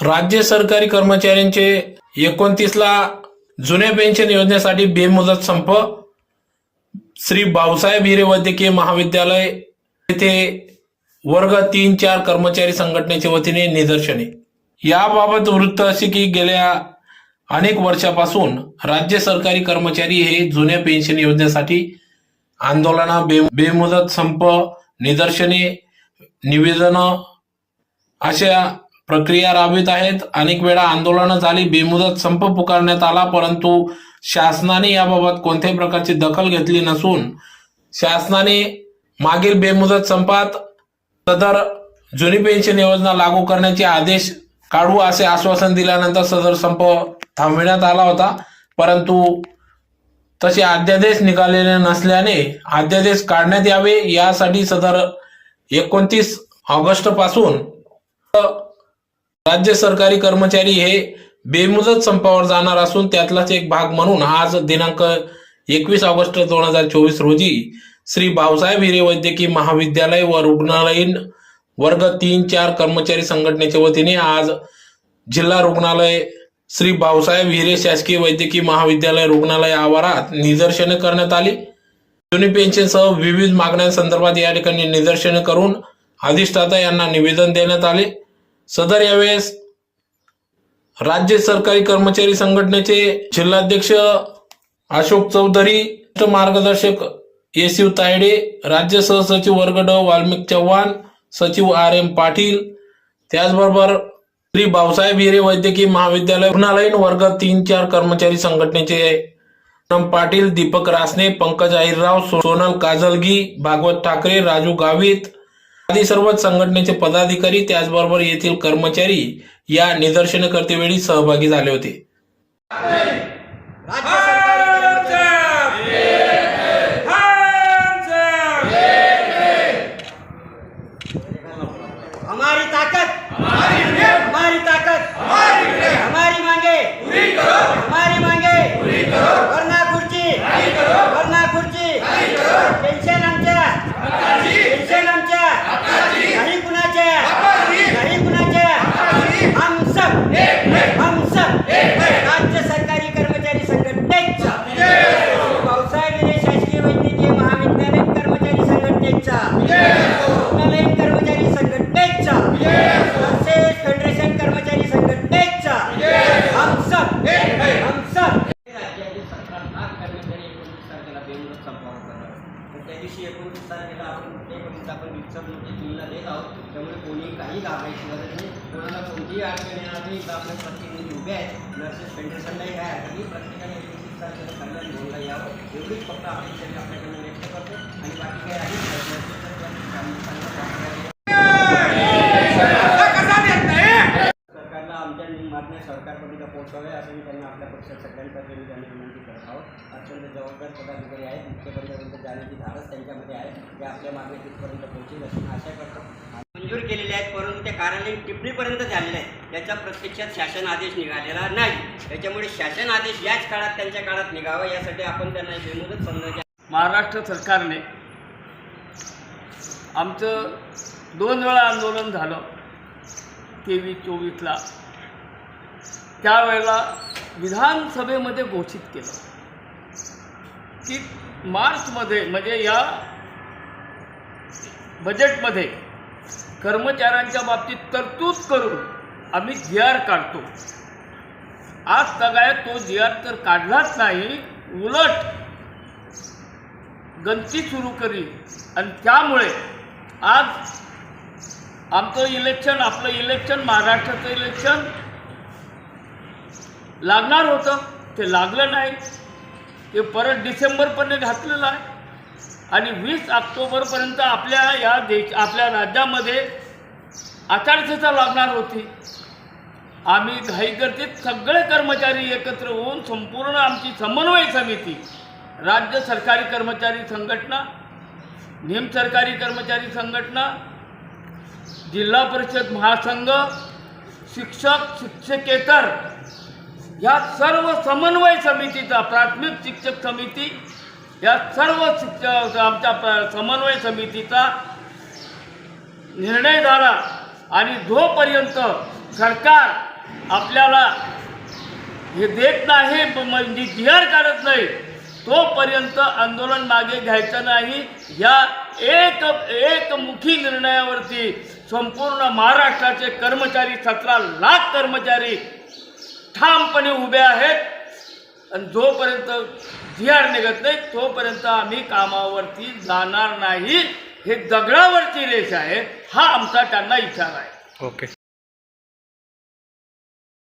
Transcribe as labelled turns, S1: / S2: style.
S1: राज्य सरकारी कर्मचाऱ्यांचे एकोणतीसला जुन्या पेन्शन योजनेसाठी बेमुदत संप. श्री भाऊसाहेब हिरे वैद्यकीय महाविद्यालय येथे वर्ग तीन चार कर्मचारी संघटनेच्या वतीने निदर्शने. याबाबत वृत्त असे की गेल्या अनेक वर्षापासून राज्य सरकारी कर्मचारी हे जुन्या पेन्शन योजनेसाठी आंदोलना बे बेमुदत संप निदर्शने निवेदनं अशा प्रक्रिया राबवित आहेत. अनेक वेळा आंदोलनं झाली बेमुदत संप पुकारण्यात आला परंतु शासनाने याबाबत कोणत्याही प्रकारची दखल घेतली नसून शासनाने मागील बेमुदत संपात सदर जुनी पेन्शन योजना लागू करण्याचे आदेश काढू असे आश्वासन दिल्यानंतर सदर संप थांबविण्यात आला होता. परंतु तसे अध्यादेश निघालेले नसल्याने अध्यादेश काढण्यात यावे यासाठी सदर एकोणतीस ऑगस्टपासून राज्य सरकारी कर्मचारी हे बेमुदत संपावर जाणार असून त्यातलाच एक भाग म्हणून आज दिनांक एकवीस ऑगस्ट दोन हजार चोवीस रोजी श्री भाऊसाहेब हिरे वैद्यकीय महाविद्यालय व रुग्णालयीन वर्ग तीन चार कर्मचारी संघटनेच्या वतीने आज जिल्हा रुग्णालय श्री भाऊसाहेब हिरे शासकीय वैद्यकीय महाविद्यालय रुग्णालय आवारात निदर्शने करण्यात आली. जुनी पेन्शनसह विविध मागण्यांसंदर्भात या ठिकाणी निदर्शने करून अधिष्ठाता यांना निवेदन देण्यात आले. सदर यावेळेस राज्य सरकारी कर्मचारी संघटनेचे जिल्हाध्यक्ष अशोक चौधरी मार्गदर्शक येशिव तायडे राज्य सहसचिव वर्ग ड वाल्मिक चव्हाण सचिव आर एम पाटील त्याचबरोबर श्री भाऊसाहेब हिरे वैद्यकीय महाविद्यालय रुग्णालयीन वर्ग तीन चार कर्मचारी संघटनेचे पाटील दीपक रासने पंकज आहिरराव सोनल काजलगी भागवत ठाकरे राजू गावित आदी सर्वच संघटनेचे पदाधिकारी त्याचबरोबर येथील कर्मचारी या निदर्शन करतेवेळी सहभागी झाले होते.
S2: हमारी ताकत हमारी ताकत हमारी हमारी मांगे वरना खुर्ची वरना खुर्ची पेन्शन आमच्या पेन्शन आमच्या नाही कुणाच्या नाही कुणाच्या हम सब हम सब राज्य सरकारी कर्मचारी संघटनेचा पावसाळी विजय शासकीय वैद्यकीय महाविद्यालयीन कर्मचारी संघटनेचा रुग्णालयीन कर्मचारी संघटनेचा तसेच फेडरेशन कर्मचारी संघटनेचा हम सब हम सब राज्यातील सतरा लाख कर्मचारी एकोणतीस तारखेला बेमुदत संपावर करणार तर त्या दिवशी एकोणतीस तारखेला आपण त्याचा आपण रिक्सरमध्ये जिल्हा देत आहोत. त्यामुळे कोणी काही घाबरायची गरज नाही. कोणाला कोणतीही अडचण येणार नाही. तर आपल्या प्रतिनिधी उभे आहेत. नर्सेस फेडरेशनलाही काय हरकत नाही प्रत्येकाने कल्याण घेऊनला यावं. एवढीच फक्त अपेक्षा आपल्याकडून व्यक्त करतो. आणि बाकी काही आहे सरकारला आमच्या मागण्या सरकारपर्यंत पोहोचवाव्या असं मी त्यांना आपल्या पक्षात सगळ्यांतर्फे मी त्यांना विनंती करत आहोत अत्यंत जबाबदार पदाधिकारी आहेत मुख्यमंत्र्यांपर्यंत जाण्याची धाडस त्यांच्यामध्ये आहे ते आपल्या मागण्या तिथपर्यंत पोहोचेल अशी आशा करतो मंजूर केलेले आहेत परंतु ते कार्यालयीन टिप्पणीपर्यंत झालेले आहेत त्याचा प्रत्यक्षात शासन आदेश निघालेला नाही. त्याच्यामुळे शासन आदेश याच काळात त्यांच्या काळात निघावा यासाठी आपण त्यांना एक बेमुदत समजा
S3: महाराष्ट्र सरकारने आमचं दोन वेळा आंदोलन झालं तेवीस चोवीसला. त्यावेळेला विधानसभेमध्ये घोषित केलं की मार्चमध्ये म्हणजे या बजेटमध्ये कर्मचाऱ्यांच्या बाबतीत तरतूद करून आम्ही जी आर काढतो. आज सगळ्या तो जी आर तर काढलाच नाही उलट गंती सुरू करी. आणि त्यामुळे आज आमचं इलेक्शन आपलं इलेक्शन महाराष्ट्राचं इलेक्शन लागणार होतं. ते लागलं नाही. ते परत डिसेंबरपर्यंत घातलेलं आहे. आणि वीस ऑक्टोबरपर्यंत आपल्या या देश आपल्या राज्यामध्ये आचारसंहिता लागणार होती. आम्ही घाईगर्दीत सगळे कर्मचारी एकत्र होऊन संपूर्ण आमची समन्वय समिती राज्य सरकारी कर्मचारी संघटना निम सरकारी कर्मचारी संघटना जिल्हा परिषद महासंघ शिक्षक शिक्षकेतर या सर्व समन्वय समितीचा प्राथमिक शिक्षक समिती या सर्व शिक्षक आमच्या प्र- समन्वय समितीचा निर्णय झाला आणि जोपर्यंत सरकार आपल्याला हे देत नाही म्हणजे जी काढत नाही तोपर्यंत आंदोलन मागे घ्यायचं नाही. या एक एकमुखी निर्णयावरती संपूर्ण महाराष्ट्राचे कर्मचारी सतरा लाख कर्मचारी ठामपणे उभे आहेत. आणि जोपर्यंत जी आर निघत नाही तोपर्यंत आम्ही कामावरती जाणार नाही. हे दगडावरची रेष आहे. हा आमचा त्यांना इशारा आहे.
S4: ओके.